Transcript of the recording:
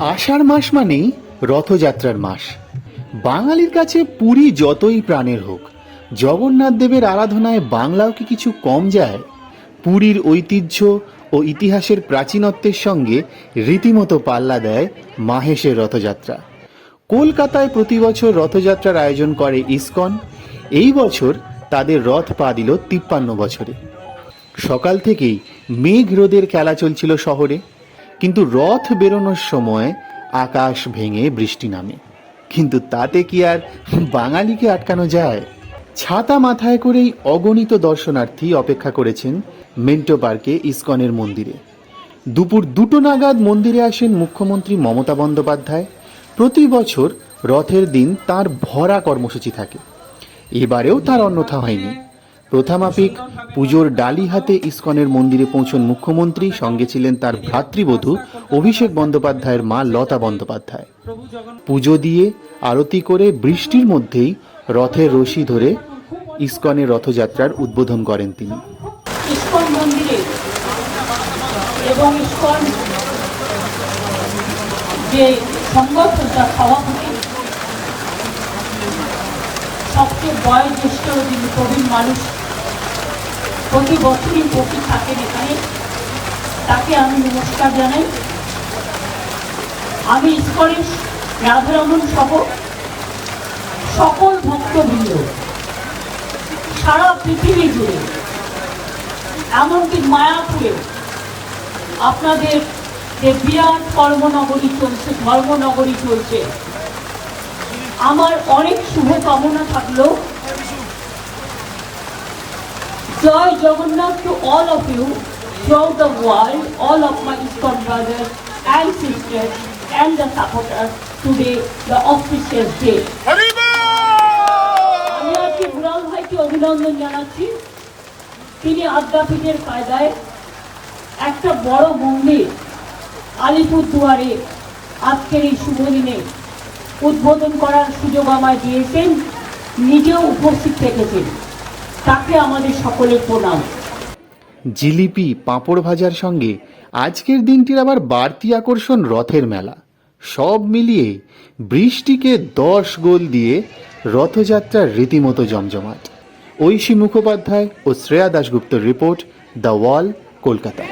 আষাঢ় মাস মানেই রথযাত্রার মাস। বাঙালির কাছে পুরী যতই প্রাণের হোক, জগন্নাথ দেবের আরাধনায় বাংলাও কি কিছু কম যায়? পুরীর ঐতিহ্য ও ইতিহাসের প্রাচীনত্বের সঙ্গে রীতিমতো পাল্লা দেয় মাহেশের রথযাত্রা। কলকাতায় প্রতি বছর রথযাত্রার আয়োজন করে ইসকন। এই বছর তাদের রথ পা দিল তিপ্পান্ন বছরে। সকাল থেকেই মেঘ রোদের খেলা চলছিল শহরে। কিন্তু রথ বেরোনোর সময় আকাশ ভেঙে বৃষ্টি নামে। কিন্তু তাতে কি আর বাঙালিকে আটকানো যায়? ছাতা মাথায় করেই অগণিত দর্শনার্থী অপেক্ষা করেছেন মেন্টো পার্কে ইসকনের মন্দিরে। দুপুর দুটো নাগাদ মন্দিরে আসেন মুখ্যমন্ত্রী মমতা বন্দ্যোপাধ্যায়। প্রতি বছর রথের দিন তার ভরা কর্মসূচি থাকে। এবারেও তার অন্যথা হয়নি। প্রথামাফিক, পুজোর ডালি হাতে ইস্কনের মন্দিরে পৌঁছন মুখ্যমন্ত্রী, সঙ্গে ছিলেন তার ভ্রাতৃবধূ অভিষেক বন্দ্যোপাধ্যায়ের মা লতা বন্দ্যোপাধ্যায়। পুজো দিয়ে আরতি করে বৃষ্টির মধ্যেই রথের রশি ধরে ইস্কনের রথযাত্রার উদ্বোধন করেন তিনি। সবচেয়ে বয়োজ্যেষ্ঠ যিনি প্রবীণ মানুষ প্রতি বছরই উপস্থিত থাকেন এখানে তাকে আমি নমস্কার জানাই। আমি ইস্কনের রাধারমন সহ সকল ভক্তবৃন্দ সারা পৃথিবী জুড়ে, এমনকি মায়াপুরে আপনাদের যে বিরাট কর্মনগরী চলছে, ধর্মনগরী চলছে, আমার অনেক শুভকামনা থাকলেও জয় Jagannath to all of you throughout the world, all of my ISKCON brothers and sisters and the supporters today, the auspicious day. আমি আজকে বুড়াল ভাইকে অভিনন্দন জানাচ্ছি। তিনি আদ্যাপীঠের কায়দায় একটা বড় মন্দির আলিপুরদুয়ারে আজকের এই শুভ দিনে উদ্বোধন করার সুযোগ আমায় দিয়েছেন নিজেও উপস্থিত থেকেছেন। তাকে আমাদের সকলে প্রণাম। জিলিপি পাঁপড় ভাজার সঙ্গে আজকের দিনটির আবার বাড়তি আকর্ষণ রথের মেলা। সব মিলিয়ে বৃষ্টিকে দশ গোল দিয়ে রথযাত্রার রীতিমতো জমজমাট। ঐশী মুখোপাধ্যায় ও শ্রেয়া দাশগুপ্তর রিপোর্ট দ্য ওয়াল কলকাতা।